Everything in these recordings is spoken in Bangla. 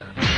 Thank you.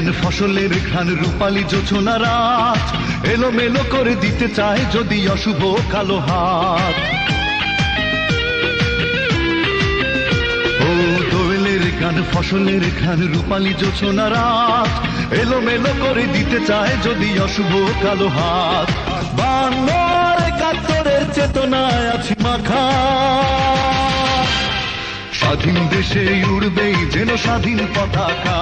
গান ফসলের ঘ্রাণ রূপালী জোছনা রাত। এলোমেলো করে দিতে চায় যদি অশুভ কালো হাত। ও ফসলের ঘ্রাণ রূপালী জোছনা রাত। এলোমেলো করে দিতে চায় যদি অশুভ কালো হাত। বাংলার একাত্তরের চেতনায় আছি মাখা। স্বাধীন দেশে উড়বেই যেন স্বাধীন পতাকা।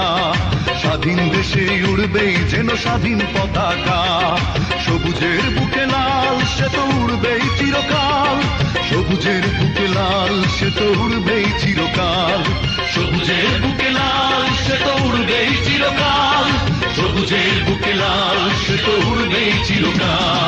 স্বাধীন দেশে উড়বেই যেন স্বাধীন পতাকা। সবুজের বুকে লাল, সে তো উড়বেই চিরকাল। সবুজের বুকে লাল, সে তো উড়বেই চিরকাল। সবুজের বুকে লাল, সে তো উড়বেই চিরকাল। সবুজের বুকে লাল, সে তো উড়বেই চিরকাল।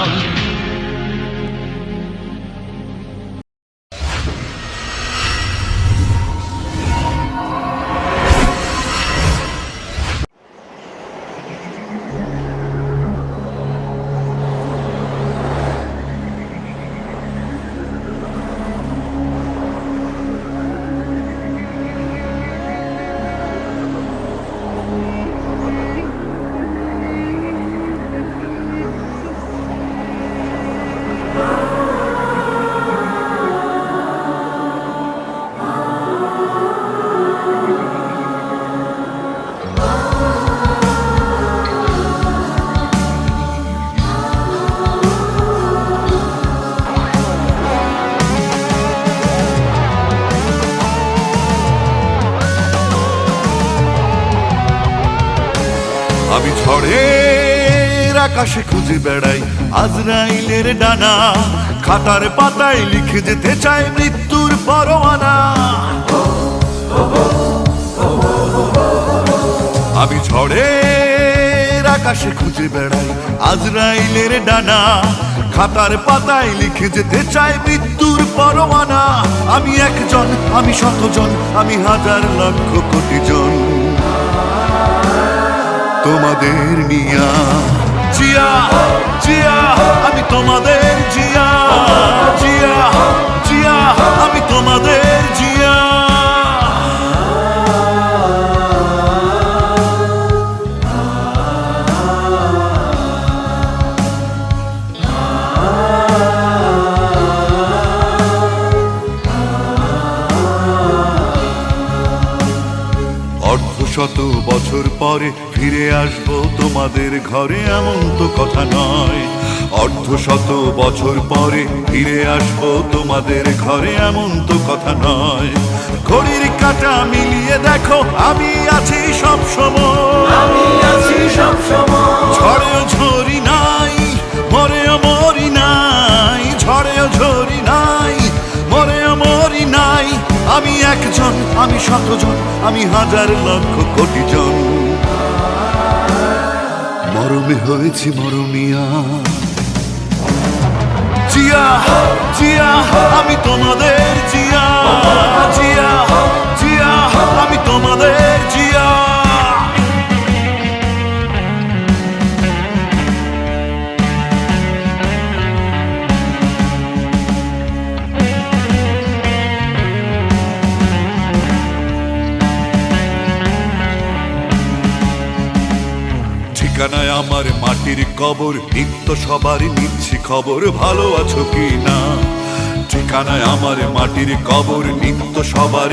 আমি ঝড়ের আকাশে খুঁজে বেড়াই। আজরাইলের ডানা খাতার পাতায় লিখে যেতে চাই মৃত্যুর পরোয়ানা। আমি ঝড়ের আকাশে খুঁজে বেড়াই। আজরাইলের ডানা খাতার পাতায় লিখে যেতে চাই মৃত্যুর পরোয়ানা। আমি একজন, আমি শতজন, আমি হাজার লক্ষ কোটি জন। তোমাদের নিয়া। জিয়া জিয়া আমি তোমাদের জিয়া। শত বছর পরে ফিরে আসব তোমাদের ঘরে, এমন তো কথা নয়। অর্ধ শত বছর পরে ফিরে আসব তোমাদের ঘরে, এমন তো কথা নয়। ঘড়ির কাটা মিলিয়ে দেখো, আমি আছি সব সময় আমি আছি সব সময় আমি শত শতজন, আমি হাজার লক্ষ কোটি জন। মরমে হয়েছি মরমিয়া। জিয়া জিয়া, আমি তোমাদের জিয়া। জিয়া জিয়া, আমি তোমাদের জিয়া। ঠিকানায় আমার মাটির কবর, নিত্য সবারই নিচ্ছি খবর, ভালো আছো কি না ঠিকানায় আমার মাটির কবর, নিত্য সবার